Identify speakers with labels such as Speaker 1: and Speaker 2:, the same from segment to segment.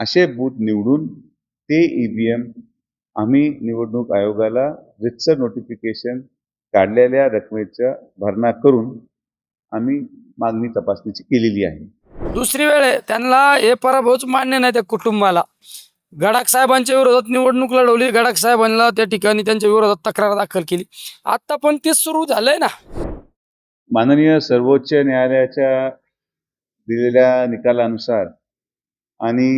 Speaker 1: असे बूथ निवडून ते ईव्हीएम आम्ही निवडणूक आयोगाला रितसर नोटिफिकेशन काढलेल्या रकमेचा भरणा करून आम्ही मागणी तपासणीची केलेली आहे.
Speaker 2: दुसरी वेळ त्यांना हे पराभवच मान्य नाही त्या कुटुंबाला. गडाख साहेबांच्या विरोधात निवडणूक लढवली गडाख साहेबांना त्या ठिकाणी त्यांच्या विरोधात तक्रार दाखल केली. आता पण ते सुरू झालंय ना?
Speaker 1: माननीय सर्वोच्च न्यायालयाच्या दिलेल्या निकालानुसार आणि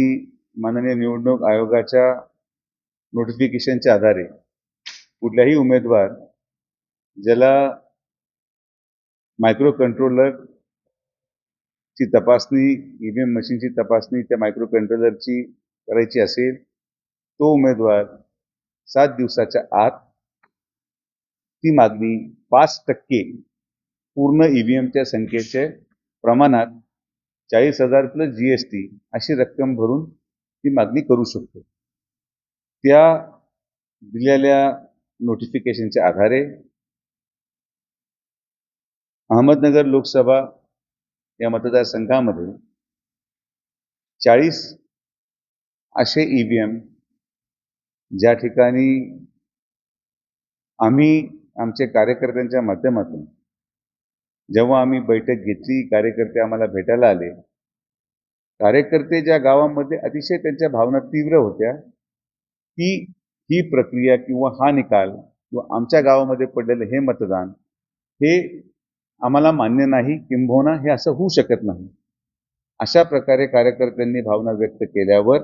Speaker 1: माननीय निवडणूक आयोगाच्या नोटिफिकेशनच्या आधारे कुठल्याही उमेदवार ज्याला मायक्रो कंट्रोलर ची तपासणी ईव्हीएम मशीनची तपासणी त्या मायक्रो कंट्रोलरची करायची असेल तो उमेदवार सात दिवसाच्या आत ती मागणी पाच टक्के पूर्ण ई व्ही एमच्या संख्येच्या प्रमाणात चाळीस हजार प्लस जी एस टी अशी रक्कम भरून ती मागणी करू शकतो. त्या दिलेल्या नोटिफिकेशनच्या आधारे अहमदनगर लोकसभा या मतदारसंघामध्ये चाळीस असे ई व्ही एम ज्या ठिकाणी आम्ही आमच्या कार्यकर्त्यांच्या माध्यमातून जेव्हा आम्ही बैठक घेतली कार्यकर्ते आम्हाला भेटायला आले कार्यकर्ते ज्या गावामध्ये अतिशय त्यांच्या भावना तीव्र होत्या की ही प्रक्रिया किंवा हा निकाल किंवा आमच्या गावामध्ये पडलेलं हे मतदान हे आम्हाला मान्य नाही किंबहुना हे असं होऊ शकत नाही. अशा प्रकारे कार्यकर्त्यांनी भावना व्यक्त केल्यावर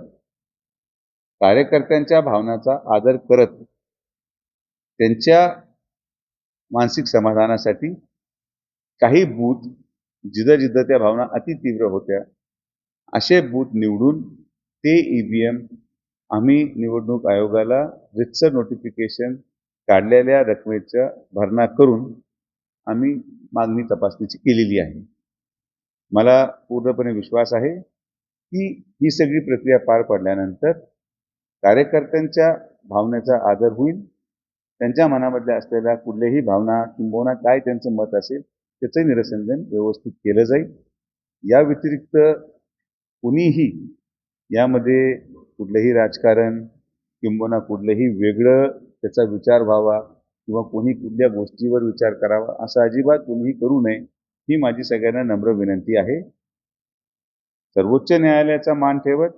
Speaker 1: कार्यकर्त्यांच्या भावनाचा आदर करत त्यांच्या मानसिक समाधानासाठी काही बूथ जिथं जिथं त्या भावना अति तीव्र होत्या असे बूथ निवडून ते ई व्ही एम आम्ही निवडणूक आयोगाला रितसर नोटिफिकेशन काढलेल्या रकमेचा भरणा करून आम्ही मागणी तपासणीची केलेली आहे. मला पूर्णपणे विश्वास आहे की ही सगळी प्रक्रिया पार पडल्यानंतर कार्यकर्त्यांच्या भावनेचा आदर होईल. त्यांच्या मनामधल्या असलेल्या कुठल्याही भावना किंबहुना काय त्यांचं मत असेल त्याचंही निरसंजन व्यवस्थित केलं जाईल. या व्यतिरिक्त कुणीही यामध्ये कुठलंही राजकारण किंबहुना कुठलंही वेगळं त्याचा विचार व्हावा किंवा कोणी कुठल्या गोष्टीवर विचार करावा असं अजिबात कुणीही करू नये ही माझी सगळ्यांना नम्र विनंती आहे. सर्वोच्च न्यायालयाचा मान ठेवत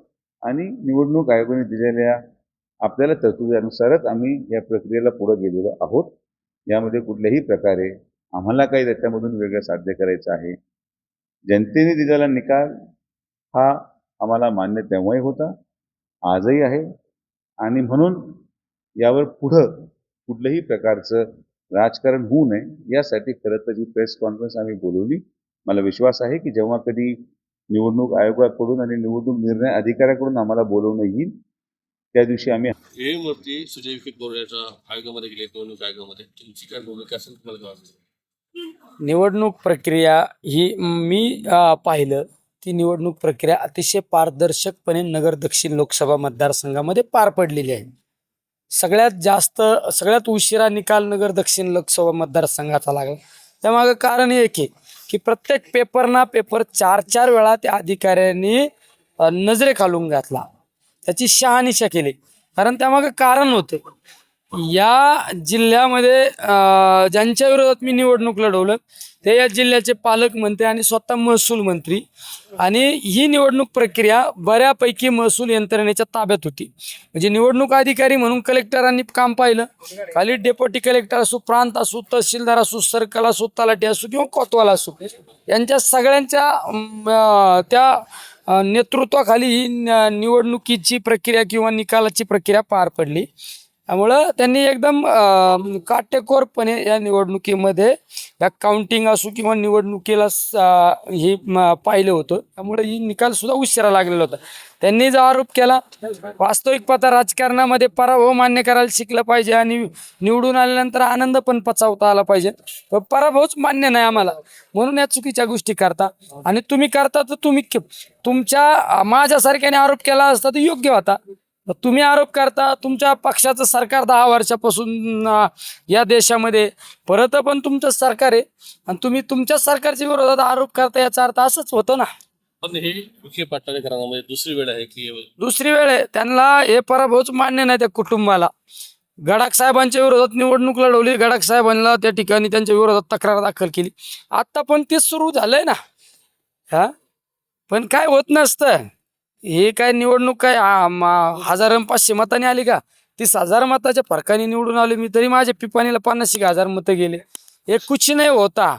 Speaker 1: आणि निवडणूक आयोगाने दिलेल्या आपल्याला तरतुदीनुसारच आम्ही या प्रक्रियेला पुढे गेलेलो आहोत. यामध्ये कुठल्याही प्रकारे आम्हाला काही त्याच्यामधून वेगळं साध्य करायचं आहे. जनतेने दिलेला निकाल हा आम्हाला मान्य तेव्हाही होता आजही आहे. आणि म्हणून यावर पुढं कुठल्याही प्रकारचं राजकारण होऊ नये यासाठी खरं तर ही प्रेस कॉन्फरन्स आम्ही बोलवली मला विश्वास आहे की जेव्हा कधी निवडणूक आयोगाकडून आणि निवडणूक निर्णय अधिकाऱ्याकडून आम्हाला बोलवणं येईल त्या दिवशी आम्ही
Speaker 3: हे मूर्ती सुजय विखे बोर्डाच्या आयोगामध्ये गेले निवडणूक आयोगामध्ये. तुमची काय भूमिका असेल तुम्हाला
Speaker 2: निवडणूक प्रक्रिया ही मी पाहिलं. ती निवडणूक प्रक्रिया अतिशय पारदर्शकपणे नगर दक्षिण लोकसभा मतदारसंघामध्ये पार पडलेली आहे. सगळ्यात जास्त सगळ्यात उशिरा निकाल नगर दक्षिण लोकसभा मतदारसंघाचा लागला. त्यामागं कारण एक आहे की प्रत्येक पेपरना पेपर चार चार वेळा त्या अधिकाऱ्यांनी नजरे घालून घातला. त्याची शहानिशा केली. कारण त्यामागं कारण होतं. या जिल्ह्यामध्ये ज्यांच्या विरोधात मी निवडणूक लढवलं ते या जिल्ह्याचे पालकमंत्री आणि स्वतः महसूल मंत्री. आणि ही निवडणूक प्रक्रिया बऱ्यापैकी महसूल यंत्रणेच्या ताब्यात होती. म्हणजे निवडणूक अधिकारी म्हणून कलेक्टरांनी काम पाहिलं. खाली डेप्युटी कलेक्टर असो प्रांत असो तहसीलदार असो सर्कल असो तलाठी असो किंवा कोतवाल असो यांच्या सगळ्यांच्या त्या नेतृत्वाखाली ही न- निवडणुकीची प्रक्रिया किंवा निकालाची प्रक्रिया पार पडली. त्यामुळं त्यांनी एकदम काटेकोरपणे या निवडणुकीमध्ये या काउंटिंग असो किंवा निवडणुकीला हे पाहिलं होतं. त्यामुळे ही निकाल सुद्धा उशिरा लागलेला होता. त्यांनी जो आरोप केला वास्तविक पाहता राजकारणामध्ये पराभव मान्य करायला शिकलं पाहिजे आणि निवडून आल्यानंतर आनंद पण पचावता आला पाहिजे. पण पराभवच मान्य नाही आम्हाला. म्हणून या चुकीच्या गोष्टी करता. आणि तुम्ही करता तर तुम्ही तुमच्या माझ्यासारख्याने आरोप केला असता तर योग्य होता. तुम्ही आरोप करता तुमच्या पक्षाचं सरकार दहा वर्षापासून या देशामध्ये परत पण तुमचं सरकार आहे. आणि तुम्ही तुमच्या सरकारच्या विरोधात आरोप करता याचा अर्थ असंच होतं ना.
Speaker 3: पण हे विखे पाटलाच्या घराण्यामध्ये दुसरी वेळ आहे की
Speaker 2: दुसरी वेळ आहे. त्यांना हे पराभवच मान्य नाही त्या कुटुंबाला. गडाख साहेबांच्या विरोधात निवडणूक लढवली. गडाख साहेबांना त्या ठिकाणी त्यांच्या विरोधात तक्रार दाखल केली. आता पण तेच सुरू झालंय ना. हा? पण काय होत नसतं. हे काय निवडणूक काय? आ- हजार अन् पाचशे मताने आली का? तीस हजार मताच्या फरकाने निवडून आले मी तरी माझ्या पिपाणीला पन्नास एक हजार मतं गेले. हे कुछ नाही होता.